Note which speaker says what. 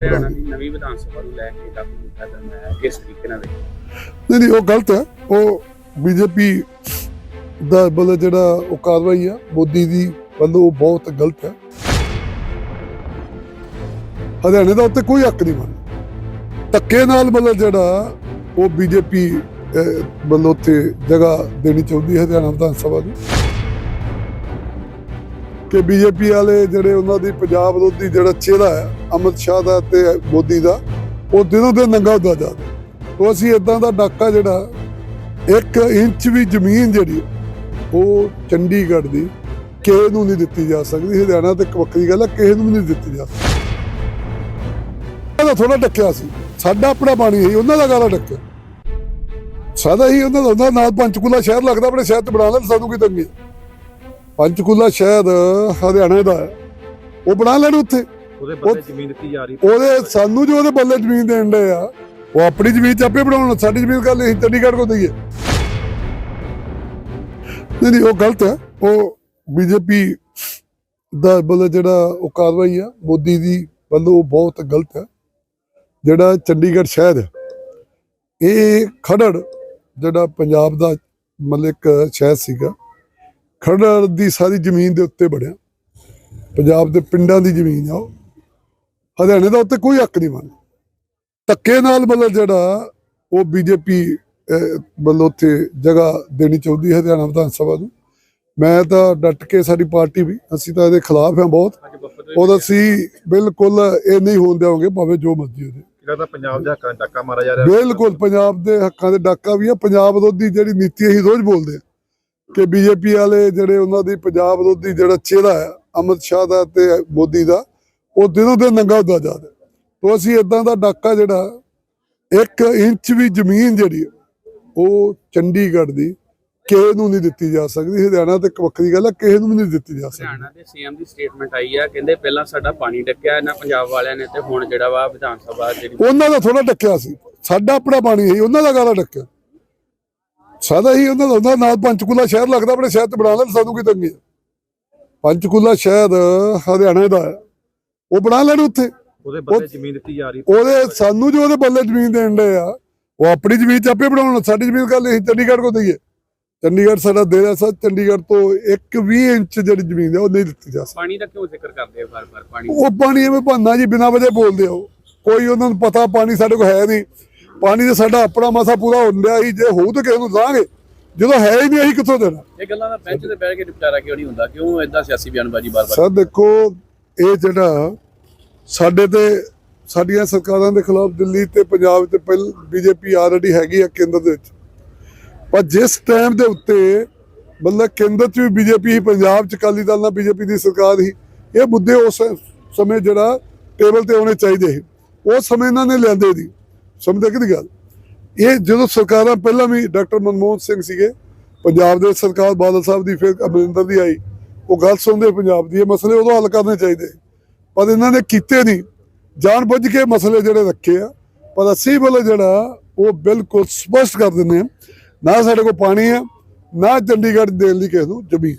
Speaker 1: ਹਰਿਆਣਾ ਦੀ ਨਵੀਂ ਵਿਧਾਨ ਸਭਾ ਨੂੰ ਲੈ ਕੇ ਕਾਫੀ ਮੁੱਦਾ ਦਮ ਹੈ ਕਿਸ ਤਰੀਕੇ ਨਾਲ ਵੇਖਦੇ
Speaker 2: ਨਹੀਂ ਨਹੀਂ ਉਹ ਗਲਤ ਹੈ। ਉਹ ਬੀਜੇਪੀ ਦਾ ਵੱਲੋਂ ਜਿਹੜਾ ਉਹ ਕਾਰਵਾਈ ਆ ਮੋਦੀ ਦੀ ਵੱਲੋਂ ਉਹ ਬਹੁਤ ਗਲਤ ਹੈ। ਹਰਿਆਣੇ ਦਾ ਉੱਤੇ ਕੋਈ ਹੱਕ ਨਹੀਂ ਮੰਨ ਧੱਕੇ ਨਾਲ ਮਤਲਬ ਜਿਹੜਾ ਉਹ ਬੀਜੇਪੀ ਵੱਲੋਂ ਉੱਥੇ ਜਗ੍ਹਾ ਦੇਣੀ ਚਾਹੁੰਦੀ ਹੈ ਹਰਿਆਣਾ ਵਿਧਾਨ ਸਭਾ ਨੂੰ ਕਿ ਬੀਜੇਪੀ ਵਾਲੇ ਜਿਹੜੇ ਉਹਨਾਂ ਦੀ ਪੰਜਾਬ ਵਿਰੋਧੀ ਜਿਹੜਾ ਚਿਹਰਾ ਹੈ, ਅਮਿਤ ਸ਼ਾਹ ਦਾ ਤੇ ਮੋਦੀ ਦਾ, ਉਹ ਦਿਨੋਂ ਦਿਨ ਨੰਗਾ ਹੁੰਦਾ ਜਾ ਉਹ ਅਸੀਂ ਇਦਾਂ ਦਾ ਡਾਕਾ ਜਿਹੜਾ, ਇੱਕ ਇੰਚ ਵੀ ਜ਼ਮੀਨ ਜਿਹੜੀ, ਉਹ ਚੰਡੀਗੜ੍ਹ ਦੀ ਕਿਸੇ ਨੂੰ ਨਹੀਂ ਦਿੱਤੀ ਜਾ ਸਕਦੀ। ਹਰਿਆਣਾ ਤੇ ਇੱਕ ਵੱਖਰੀ ਗੱਲ ਹੈ, ਕਿਸੇ ਨੂੰ ਨਹੀਂ ਦਿੱਤੀ ਜਾ ਸਕਦੀ। ਉਹਦਾ ਥੋੜਾ ਡੱਕਿਆ ਸੀ। ਸਾਡਾ ਆਪਣਾ ਪਾਣੀ ਸੀ, ਉਹਨਾਂ ਦਾ ਗਾਲਾ ਡੱਕਿਆ ਸਾਦਾ ਹੀ ਉਹਨਾਂ ਦਾ ਨਾਲ ਪੰਚਕੂਲਾ ਸ਼ਹਿਰ ਲੱਗਦਾ, ਆਪਣੇ ਸ਼ਹਿਰ ਤੇ ਬਣਾ ਲੈਣ, ਸਾਨੂੰ ਕੀ ਤੰਗੀ ਪੰਚਕੂਲਾ ਸ਼ਹਿਰ ਹਰਿਆਣਾ ਦਾ ਹੈ। ਉਹ ਬਣਾ ਲੈਣ ਉੱਥੇ।
Speaker 3: ਉਹਦੇ ਬੰਦੇ ਜ਼ਮੀਨ ਦਿੱਤੀ ਜਾ ਰਹੀ
Speaker 2: ਉਹਦੇ ਸਾਨੂੰ ਜੋ ਉਹਦੇ ਬੱਲੇ ਜ਼ਮੀਨ ਦੇਣ ਦੇ ਆ ਉਹ ਆਪਣੀ ਜ਼ਮੀਨ ਚ ਆਪੇ ਬਣਾਉਣ। ਸਾਡੀ ਜ਼ਮੀਨ ਕੱਲ ਅਸੀਂ ਚੰਡੀਗੜ੍ਹ ਕੋ ਦਈਏ। ਨਹੀਂ ਨਹੀਂ ਉਹ ਗਲਤ ਹੈ। ਉਹ ਬੀਜੇਪੀ ਦਾ ਵੱਲੋਂ ਜਿਹੜਾ ਉਹ ਕਾਰਵਾਈ ਆ ਮੋਦੀ ਦੀ ਵੱਲੋਂ ਉਹ ਬਹੁਤ ਗਲਤ ਹੈ। ਜਿਹੜਾ ਚੰਡੀਗੜ੍ਹ ਸ਼ਹਿਰ ਇਹ ਖੜੜ ਜਿਹੜਾ ਪੰਜਾਬ ਦਾ ਮਤਲਬ ਇੱਕ ਸ਼ਹਿਰ ਸੀਗਾ ਖੜੜ ਦੀ ਸਾਰੀ ਜ਼ਮੀਨ ਦੇ ਉੱਤੇ ਬਣਿਆ ਪੰਜਾਬ ਦੇ ਪਿੰਡਾਂ ਦੀ ਜ਼ਮੀਨ ਆ ਉਹ। ਹਰਿਆਣੇ ਦਾ ਉੱਤੇ ਕੋਈ ਹੱਕ ਨਹੀਂ ਮੰਨਦਾ ਧੱਕੇ ਨਾਲ ਮਤਲਬ ਜਿਹੜਾ ਉਹ ਬੀਜੇਪੀ ਵੱਲੋਂ ਉੱਥੇ ਜਗ੍ਹਾ ਦੇਣੀ ਚਾਹੁੰਦੀ ਹੈ ਹਰਿਆਣਾ ਵਿਧਾਨ ਸਭਾ ਨੂੰ। ਮੈਂ ਤਾਂ ਡਟ ਕੇ ਸਾਡੀ ਪਾਰਟੀ ਵੀ ਅਸੀਂ ਤਾਂ ਇਹਦੇ ਖਿਲਾਫ ਹਾਂ ਬਹੁਤ। ਔਰ ਅਸੀਂ ਬਿਲਕੁਲ ਇਹ ਨਹੀਂ ਹੋਣ ਦੇਵਾਂਗੇ ਭਾਵੇਂ ਜੋ ਮਰਜ਼ੀ ਹੋ ਜਾਏ
Speaker 3: ਜਿਹੜਾ ਤਾਂ ਪੰਜਾਬ ਦੇ ਹੱਕਾਂ ਡਾਕਾ ਮਾਰਿਆ ਜਾ ਰਿਹਾ।
Speaker 2: ਬਿਲਕੁਲ ਪੰਜਾਬ ਦੇ ਹੱਕਾਂ ਦੇ ਡਾਕਾ ਵੀ ਆ। ਪੰਜਾਬ ਵਿਰੋਧੀ ਜਿਹੜੀ ਨੀਤੀ ਅਸੀਂ ਰੋਜ਼ ਬੋਲਦੇ ਆ ਕਿ ਬੀਜੇਪੀ ਵਾਲੇ ਜਿਹੜੇ ਉਹਨਾਂ ਦੀ ਪੰਜਾਬ ਵਿਰੋਧੀ ਜਿਹੜਾ ਚਿਹਰਾ ਹੈ ਅਮਿਤ ਸ਼ਾਹ ਦਾ ਤੇ ਮੋਦੀ ਦਾ ਉਹ ਦਿਨੋਂ ਦਿਨ ਨੰਗਾ ਹੁੰਦਾ ਜਾ ਰਿਹਾ। ਤੋਂ ਅਸੀਂ ਇਦਾਂ ਦਾ ਡਾਕਾ ਜਿਹੜਾ ਇੱਕ ਇੰਚ ਵੀ ਜ਼ਮੀਨ ਜਿਹੜੀ ਉਹ ਚੰਡੀਗੜ੍ਹ ਦੀ ਕਿਸੇ ਨੂੰ ਨਹੀਂ ਦਿੱਤੀ ਜਾ ਸਕਦੀ। ਹਰਿਆਣਾ ਤੇ ਵੱਖਰੀ ਗੱਲ ਹੈ ਕਿਸੇ ਨੂੰ ਵੀ ਨਹੀਂ ਦਿੱਤੀ ਜਾ ਸਕਦੀ।
Speaker 1: ਹਰਿਆਣਾ ਦੇ ਸੀਐਮ ਦੀ ਸਟੇਟਮੈਂਟ ਆਈ ਆ ਕਹਿੰਦੇ ਪਹਿਲਾਂ ਸਾਡਾ ਪਾਣੀ ਡੱਕਿਆ ਇਹਨਾਂ ਪੰਜਾਬ ਵਾਲਿਆਂ ਨੇ ਤੇ ਹੁਣ ਜਿਹੜਾ ਵਾ ਵਿਧਾਨ ਸਭਾ ਜਿਹੜੀ
Speaker 2: ਉਹਨਾਂ ਦਾ ਥੋੜਾ ਡੱਕਿਆ ਸੀ। ਸਾਡਾ ਆਪਣਾ ਪਾਣੀ ਹੈ ਉਹਨਾਂ ਦਾ ਗਾਲਾ ਡੱਕਿਆ? ਸਾਦਾ ਹੀ ਉਹਨਾਂ ਦਾ ਨਾਲ ਪੰਚਕੂਲਾ ਸ਼ਹਿਰ ਲੱਗਦਾ ਆਪਣੇ ਸ਼ਹਿਰ ਤੇ ਬਣਾ ਲੈਣ ਸਾਨੂੰ ਕੀ ਤੰਗੀ ਹੈ ਪੰਚਕੂਲਾ ਸ਼ਹਿਰ ਹਰਿਆਣਾ ਦਾ ਹੈ। ਉਹ ਬਣਾ ਲੈਣ ਉੱਥੇ।
Speaker 3: ਉਹਦੇ ਬੰਦੇ ਜ਼ਮੀਨ ਦਿੱਤੀ ਜਾ ਰਹੀ।
Speaker 2: ਉਹਦੇ ਸਾਨੂੰ ਜੋ ਉਹਦੇ ਬੱਲੇ ਜ਼ਮੀਨ ਦੇਣ ਦੇ ਆ ਉਹ ਆਪਣੀ ਜ਼ਮੀਨ ਚ ਆਪੇ ਬਣਾਉਣ। ਸਾਡੀ ਜ਼ਮੀਨ ਕੱਲ ਅਸੀਂ ਚੰਡੀਗੜ੍ਹ ਕੋ ਦਈਏ। ਚੰਡੀਗੜ੍ਹ ਸਾਡਾ ਦੇਰਾ ਸਾ ਚੰਡੀਗੜ੍ਹ ਤੋਂ ਇੱਕ 20 ਇੰਚ ਜਿਹੜੀ ਜ਼ਮੀਨ ਹੈ ਉਹ ਨਹੀਂ ਦਿੱਤੀ ਜਾ ਸਕਦੀ।
Speaker 1: ਪਾਣੀ ਦਾ ਕਿਉਂ ਜ਼ਿਕਰ ਕਰਦੇ ਆ ਬਾਰ-ਬਾਰ ਪਾਣੀ
Speaker 2: ਉਹ ਪਾਣੀ ਐਵੇਂ ਭਾਨਾ ਜੀ ਬਿਨਾਂ ਵਜ੍ਹਾ ਬੋਲਦੇ ਆ ਉਹ। ਕੋਈ ਉਹਨਾਂ ਨੂੰ ਪਤਾ ਪਾਣੀ ਸਾਡੇ ਕੋਲ ਹੈ ਨਹੀਂ। ਪਾਣੀ ਤਾਂ ਸਾਡਾ ਆਪਣਾ ਮਸਾ ਪੂਰਾ ਹੁੰਦਾ ਹੀ ਜੇ ਹੋਊ ਤਾਂ ਕਿਸੇ ਨੂੰ ਦਾਂਗੇ। ਜਦੋਂ ਹੈ ਹੀ ਨਹੀਂ ਅਸੀਂ ਕਿੱਥੋਂ ਦੇਣਾ?
Speaker 1: ਇਹ ਗੱਲਾਂ ਦਾ ਬੈਂਚ ਤੇ ਬਹਿ ਕੇ ਨਿਪਟਾਰਾ ਕਿਉਂ ਨਹੀਂ ਹੁੰਦਾ? ਕਿਉਂ ਇਦਾਂ ਸਿਆਸੀ ਬਿਆਨਬਾਜ਼ੀ ਬਾਰ-ਬਾਰ?
Speaker 2: ਸਰ ਦੇਖੋ ਇਹ ਜਿਹੜਾ ਸਾਡੇ ਤੇ ਸਾਡੀਆਂ ਸਰਕਾਰਾਂ ਦੇ ਖਿਲਾਫ ਦਿੱਲੀ ਤੇ ਪੰਜਾਬ ਤੇ ਪਹਿਲ ਬੀਜੇਪੀ ਆਲਰੇਡੀ ਹੈਗੀ ਆ ਕੇਂਦਰ ਦੇ ਵਿੱਚ। ਪਰ ਜਿਸ ਟਾਈਮ ਦੇ ਉੱਤੇ ਮਤਲਬ ਕੇਂਦਰ 'ਚ ਵੀ ਬੀਜੇਪੀ ਸੀ ਪੰਜਾਬ 'ਚ ਅਕਾਲੀ ਦਲ ਨਾਲ ਬੀਜੇਪੀ ਦੀ ਸਰਕਾਰ ਸੀ ਇਹ ਮੁੱਦੇ ਉਸ ਸਮੇਂ ਜਿਹੜਾ ਟੇਬਲ ਤੇ ਆਉਣੇ ਚਾਹੀਦੇ ਸੀ। ਉਸ ਸਮੇਂ ਇਹਨਾਂ ਨੇ ਲਿਆਂਦੇ ਦੀ ਸਮਝਦੇ ਕਿਹਦੀ ਗੱਲ? ਇਹ ਜਦੋਂ ਸਰਕਾਰਾਂ, ਪਹਿਲਾਂ ਵੀ ਡਾਕਟਰ ਮਨਮੋਹਨ ਸਿੰਘ ਸੀਗੇ, ਪੰਜਾਬ ਦੇ ਸਰਕਾਰ ਬਾਦਲ ਸਾਹਿਬ ਦੀ, ਫਿਰ ਅਮਰਿੰਦਰ ਦੀ ਆਈ, ਉਹ ਗੱਲ ਸੁਣਦੇ ਪੰਜਾਬ ਦੀ, ਇਹ ਮਸਲੇ ਉਦੋਂ ਹੱਲ ਕਰਨੇ ਚਾਹੀਦੇ। ਪਰ ਇਹਨਾਂ ਨੇ ਕੀਤੇ ਨਹੀਂ। ਜਾਣ ਬੁੱਝ ਕੇ ਮਸਲੇ ਜਿਹੜੇ ਰੱਖੇ ਆ, ਪਰ ਅਸੀਂ ਵੱਲੋਂ ਜਿਹੜਾ, ਉਹ ਬਿਲਕੁਲ ਸਪਸ਼ਟ ਕਰ ਦਿੰਦੇ ਆ, ਨਾ ਸਾਡੇ ਕੋਲ ਪਾਣੀ ਆ, ਨਾ ਚੰਡੀਗੜ੍ਹ ਦੇਣ ਲਈ ਕਿਸੇ ਨੂੰ ਜ਼ਮੀਨ